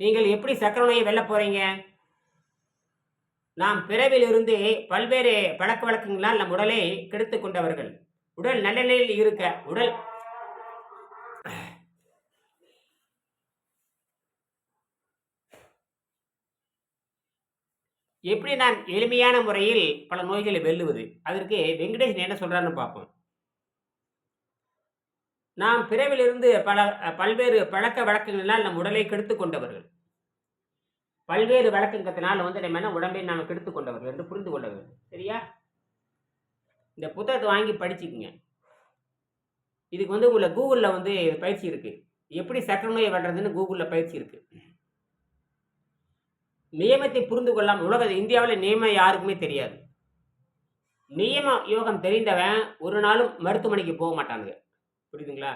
நீங்கள் எப்படி சக்கர நோயை வெல்ல போறீங்க? நாம் பிறவிலிருந்து பல்வேறு பழக்க வழக்கங்களால் நம் உடலை கெடுத்து கொண்டவர்கள். உடல் நல்ல நிலையில் இருக்க உடல் எப்படி நான் எளிமையான முறையில் பல நோய்களை வெல்லுவது? அதற்கு வெங்கடேஷன் என்ன சொல்றாருன்னு பார்ப்போம். நாம் பிறவிலிருந்து பல பல்வேறு பழக்க வழக்கங்களினால் நம் உடலை கெடுத்து கொண்டவர்கள். பல்வேறு வழக்கங்கத்தினால் வந்து நம்ம என்ன உடம்பை நாம் கெடுத்துக் கொண்டவர்கள் என்று புரிந்து கொள்ள வேண்டும். சரியா? இந்த புத்தகத்தை வாங்கி படிச்சுக்குங்க. இதுக்கு வந்து உங்களை கூகுளில் வந்து பயிற்சி இருக்குது எப்படி சக்கரை நோயை வெல்றதுன்னு கூகுளில் பயிற்சி இருக்குது நியமத்தை புரிந்து கொள்ளாமல் உலக இந்தியாவில் நியமம் யாருக்குமே தெரியாது. நியம யோகம் தெரிந்தவன் ஒரு நாளும் மருத்துவமனைக்கு போக மாட்டானுங்க. புரியுதுங்களா?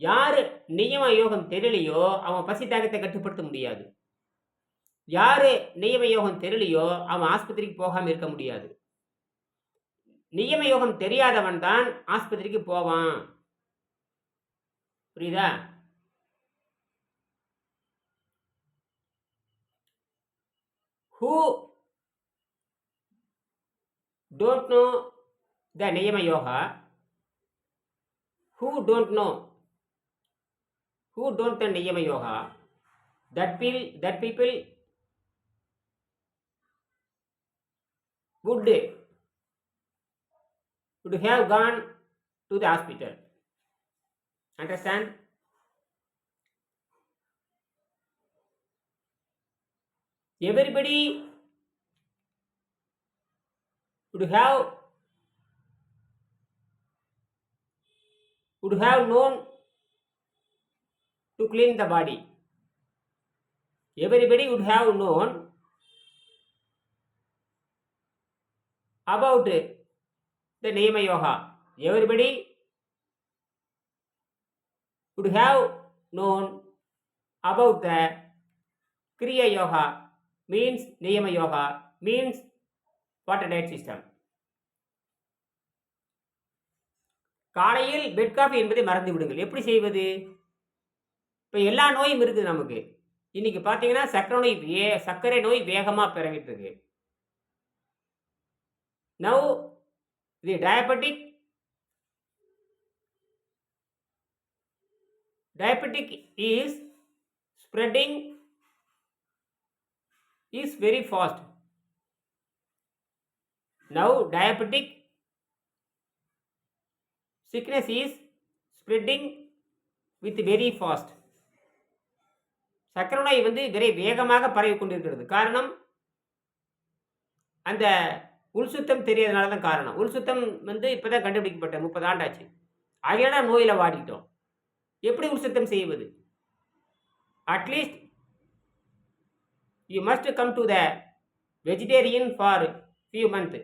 யாரு நியம யோகம் தெரியலையோ அவன் பசி தாகத்தை கட்டுப்படுத்த முடியாது. யாரு நியம யோகம் தெரியலையோ அவன் ஆஸ்பத்திரிக்கு போகாமல் இருக்க முடியாது. நியம யோகம் தெரியாதவன் தான் ஆஸ்பத்திரிக்கு போவான். புரியுதா? Who don't know the niyama yoga? Who don't know? Who don't know niyama yoga? That people that people? Would would have gone to the hospital? Understand? Everybody would have would have known to clean the body. Everybody would have known about the niyama yoga. Everybody would have known about the kriya yoga means niyama yoga means water diet system காலையில் bed coffee என்பதை மறந்து விடுங்கள். எப்படி செய்வது? இப்போ எல்லா நோயும் இருக்குது நமக்கு. இன்னைக்கு பார்த்தீங்கன்னா சக்கரை நோய் வே சர்க்கரை நோய் வேகமாக பரவிட்டு இருக்கு நவ் இது diabetic diabetic is spreading is very fast now diabetic sickness is spreading with very fast. சக்கர நோய் வந்து விரை வேகமாக பரவி கொண்டிருக்கிறது. காரணம் அந்த உள் சுத்தம் தெரியாதனால தான் காரணம். உள் சுத்தம் வந்து இப்போ தான் கண்டுபிடிக்கப்பட்ட முப்பது ஆண்டாச்சு. ஆகையால நோயில் வாடிட்டோம் எப்படி உள் சுத்தம் செய்வது? At least you must come to the vegetarian for few month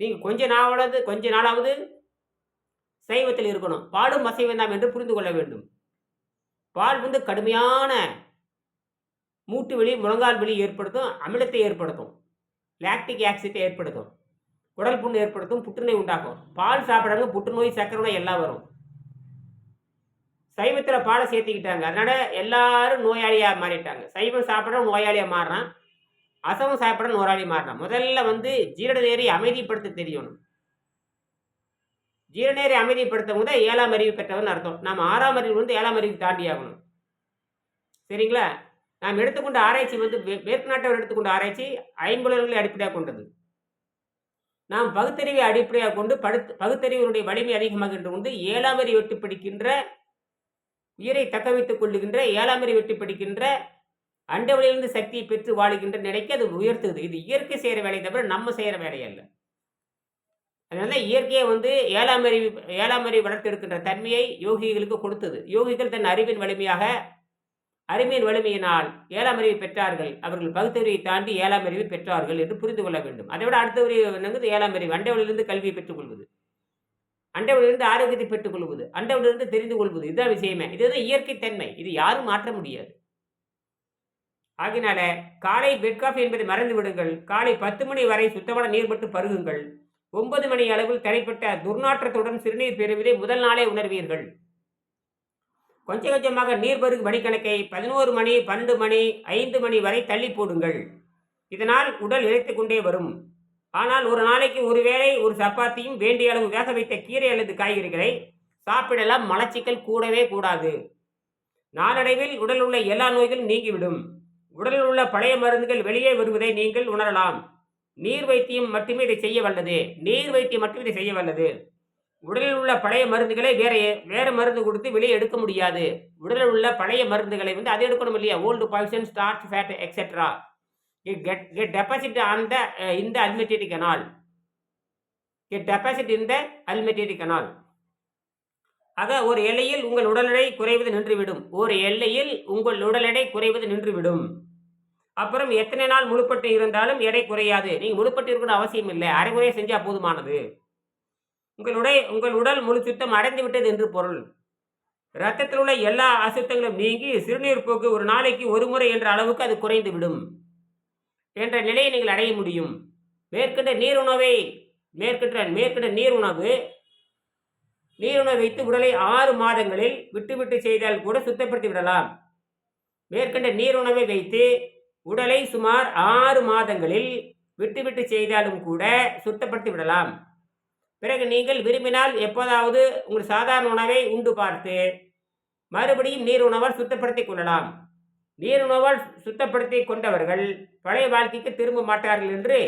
நீங்கள் கொஞ்ச நாளாவது கொஞ்ச நாளாவது சைவத்தில் இருக்கணும். பாலும் அசைவம் தான் என்று புரிந்து கொள்ள வேண்டும். பால் வந்து கடுமையான மூட்டு வலி முழங்கால் வலி ஏற்படுத்தும் அமிலத்தை ஏற்படுத்தும். லாக்டிக் ஆக்சிடை ஏற்படுத்தும். குடல் புண்ணு ஏற்படுத்தும் புற்றுநோய் உண்டாக்கும். பால் சாப்பிட்றாங்க புற்றுநோய் சக்கரை நோய் எல்லாம் வரும். சைவத்தில் பாலை சேர்த்துக்கிட்டாங்க. அதனால எல்லாரும் நோயாளியாக மாறிட்டாங்க. சைவம் சாப்பிட்ற நோயாளியாக மாறுறான். அசவம் சாப்பிட்ற நோயாளி மாறுறான். முதல்ல வந்து ஜீரணநேரி அமைதிப்படுத்த தெரியணும். ஜீரநேரை அமைதிப்படுத்தவங்க தான் ஏழாம் அறிவு பெற்றவன் அர்த்தம். நாம் ஆறாம் அறிவு வந்து ஏழாம் அறிவு தாண்டி ஆகணும். சரிங்களா? நாம் எடுத்துக்கொண்ட ஆராய்ச்சி வந்து மேற்கு நாட்டவர் எடுத்துக்கொண்ட ஆராய்ச்சி ஐம்புலன்களை அடிப்படையாக கொண்டது. நாம் பகுத்தறிவை அடிப்படையாக கொண்டு படுத்து பகுத்தறிவினுடைய வலிமை அதிகமாகின்ற கொண்டு ஏழாம் அறிவு வெட்டி படிக்கின்ற உயிரை தக்க வைத்துக் கொள்ளுகின்ற ஏழாம் அறிவு வெட்டி படிக்கின்ற அண்டவெளியிலிருந்து சக்தியை பெற்று வாழுகின்ற நிலைக்கு அது உயர்த்துது. இது இயற்கை செய்கிற வேலை தவிர நம்ம செய்கிற வேலை அல்ல அதனால இயற்கையை வந்து ஏழாம் அறிவு ஏழாம் அறிவு வளர்த்தெடுக்கின்ற தன்மையை யோகிகளுக்கு கொடுத்தது. யோகிகள் தன் அறிவின் வலிமையாக அறிவின் வலிமையினால் ஏழாம் அறிவை பெற்றார்கள். அவர்கள் பகுத்தறிவை தாண்டி ஏழாம் அறிவை பெற்றார்கள் என்று புரிந்து கொள்ள வேண்டும். அதை விட அடுத்த அறிவு என்னங்கிறது ஏழாம் அறிவு அண்டவளிலிருந்து கல்வியை பெற்றுக்கொள்வது. அண்டவளிலிருந்து ஆரோக்கியத்தை பெற்றுக்கொள்வது. அண்டவளிலிருந்து தெரிந்து கொள்வது. இதுதான் விஷயமே. இதுதான் இயற்கை தன்மை. இது யாரும் மாற்ற முடியாது. ஆகினால காலை பெட் காஃபி என்பதை மறந்து விடுங்கள். காலை பத்து மணி வரை சுத்தமான நீர் மட்டும் பருகுங்கள். ஒன்பது மணி அளவில் தடைப்பட்ட துர்நாற்றத்துடன் சிறுநீர் பெறுவதை முதல் நாளே உணர்வீர்கள். கொஞ்சம் கொஞ்சமாக நீர்பருகு மணிக்கணக்கை பதினோரு மணி பன்னெண்டு மணி ஐந்து மணி வரை தள்ளி போடுங்கள். இதனால் உடல் இழைத்து கொண்டே வரும். ஆனால் ஒரு நாளைக்கு ஒருவேளை ஒரு சப்பாத்தியும் வேண்டிய அளவு வேக வைத்த கீரை அல்லது காய்கறிகளை சாப்பிடலாம். மலச்சிக்கல் கூடவே கூடாது. நாளடைவில் உடலில் உள்ள எல்லா நோய்களும் நீங்கிவிடும். உடலில் உள்ள பழைய மருந்துகள் வெளியே வருவதை நீங்கள் உணரலாம். நீர் வைத்தியம் மட்டுமே இதை செய்ய வல்லது. நீர் வைத்தியம் மட்டுமே இதை செய்ய வல்லது. உடலில் உள்ள பழைய மருந்துகளை வேற வேற மருந்து கொடுத்து வெளியே எடுக்க முடியாது. உடலில் உள்ள பழைய மருந்துகளை வந்து அதை எடுக்கணும் இல்லையா? Old poison starch fat etcetera get get deposit on the இந்த அல்மெட்டரி கனால் கெட் டெபாசிட் இந்த அல்மெட்டரி கனால் ஆக ஒரு எல்லையில் உங்கள் உடல் எடை குறைவது நின்றுவிடும். ஒரு எல்லையில் உங்கள் உடல் எடை குறைவது நின்றுவிடும். அப்புறம் எத்தனை நாள் முழுப்பட்டு இருந்தாலும் எடை குறையாது. நீங்கள் முழுப்பட்டு இருக்கணும் அவசியம் இல்லை. அரைமுறையை செஞ்சால் போதுமானது. உங்களுடைய உங்கள் உடல் முழு சுத்தம் அடைந்து விட்டது என்று பொருள். இரத்தத்தில் உள்ள எல்லா அசுத்தங்களும் நீங்கி சிறுநீர் போக்கு ஒரு நாளைக்கு ஒரு முறை என்ற அளவுக்கு அது குறைந்து விடும். என்ற நிலையை நீங்கள் அடைய முடியும். மேற்கண்ட நீர் உணவை மேற்கின்ற மேற்கண்ட நீர் உணவு நீர் உணவு வைத்து உடலை ஆறு மாதங்களில் விட்டு செய்தால் கூட சுத்தப்படுத்தி விடலாம். மேற்கண்ட நீர் உணவை வைத்து உடலை சுமார் ஆறு மாதங்களில் விட்டுவிட்டு செய்தாலும் கூட சுத்தப்படுத்தி விடலாம். பிறகு நீங்கள் விரும்பினால் எப்போதாவது உங்கள் சாதாரண உணவை உண்டு பார்த்து மறுபடியும் நீர் உணவால் சுத்தப்படுத்தி கொள்ளலாம். நீர் உணவால் சுத்தப்படுத்தி கொண்டவர்கள் பழைய வாழ்க்கைக்கு திரும்ப மாட்டார்கள் என்று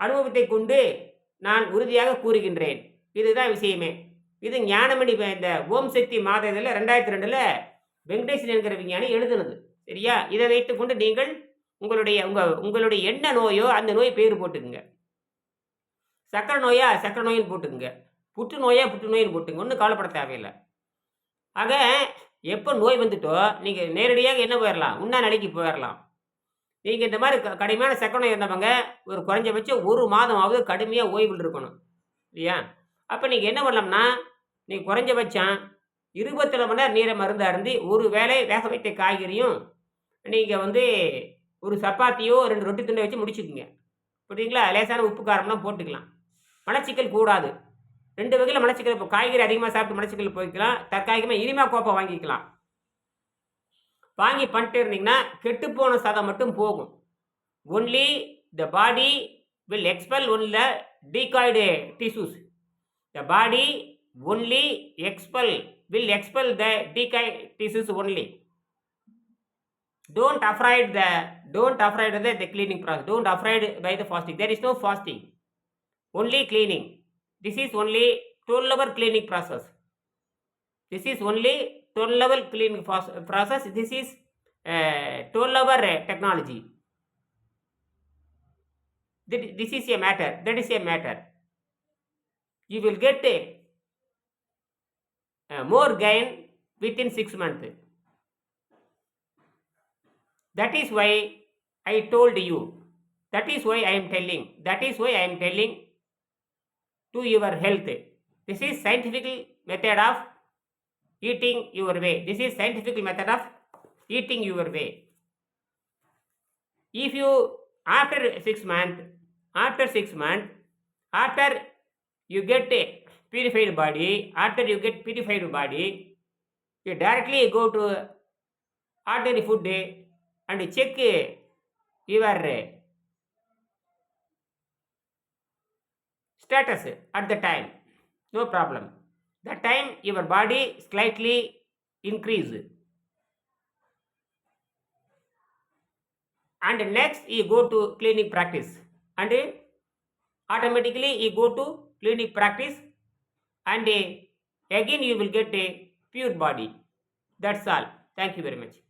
அனுபவத்தை கொண்டு நான் உறுதியாக கூறுகின்றேன். இதுதான் விஷயமே. இது ஞானமணி இந்த ஓம் சக்தி மாத இதில் ரெண்டாயிரத்தி ரெண்டில் வெங்கடேசன் என்கிற விஞ்ஞானி எழுதுனது. சரியா? இதை வைத்துக்கொண்டு நீங்கள் உங்களுடைய உங்கள் உங்களுடைய என்ன நோயோ அந்த நோய் பேர் போட்டுக்குங்க. சக்கரை நோயா? சக்கரை நோயின்னு போட்டுக்குங்க. புற்றுநோயா புற்றுநோயின்னு போட்டுங்க ஒன்றும் கவலைப்பட தேவையில்லை. ஆக எப்போ நோய் வந்துட்டோ நீங்கள் நேரடியாக என்ன போயிடலாம் உண்ணா நிலைக்கு போயிடலாம் நீங்கள் இந்த மாதிரி க கடுமையான சக்கரை நோய் இருந்தவங்க ஒரு குறைஞ்சபட்சம் ஒரு மாதமாவது கடுமையாக ஓய்வில் இருக்கணும். இல்லையா அப்போ நீங்கள் என்ன பண்ணலாம்னா நீங்கள் குறைஞ்சபட்சம் இருபத்தி மணி நேரம் நீரை மருந்து அருந்தி ஒரு வேளை வேக வைத்த காய்கறியும் நீங்கள் வந்து ஒரு சப்பாத்தியோ ரெண்டு ரொட்டி துண்டை வச்சு முடிச்சுக்குங்க. புரியுதுங்களா? லேசான உப்பு காரம்லாம் போட்டுக்கலாம். மலச்சிக்கல் கூடாது. ரெண்டு வகையில் மலச்சிக்கல் இப்போ காய்கறி அதிகமாக சாப்பிட்டு மலச்சிக்கல் போய்க்கலாம். தற்காலிகமாக இனிமா கோப்பை வாங்கிக்கலாம். வாங்கி பண்ணிட்டு இருந்தீங்கன்னா கெட்டுப்போன சதம் மட்டும் போகும். Only the body will expel only the decayed tissues the body only expel will expel the decay tissues only don't afraid the don't afraid the, the cleaning process. Don't afraid by the fasting. There is no fasting. Only cleaning. This is only 12 level cleaning process. This is only 12 level cleaning process. This is uh, 12 level technology. This is a matter. That is a matter. You will get a, uh, more gain within 6 months that is why I told you. That is why I am telling. That is why I am telling to your health. This is scientific method of eating your way. This is scientific method of eating your way. If you after six months, after six months, after you get a purified body, after you get purified body, you directly go to ordinary food and check your status at the time. No problem. That time your body slightly increase. And next you go to clinic practice and automatically you go to clinic practice and again you will get a pure body. That's all. Thank you very much.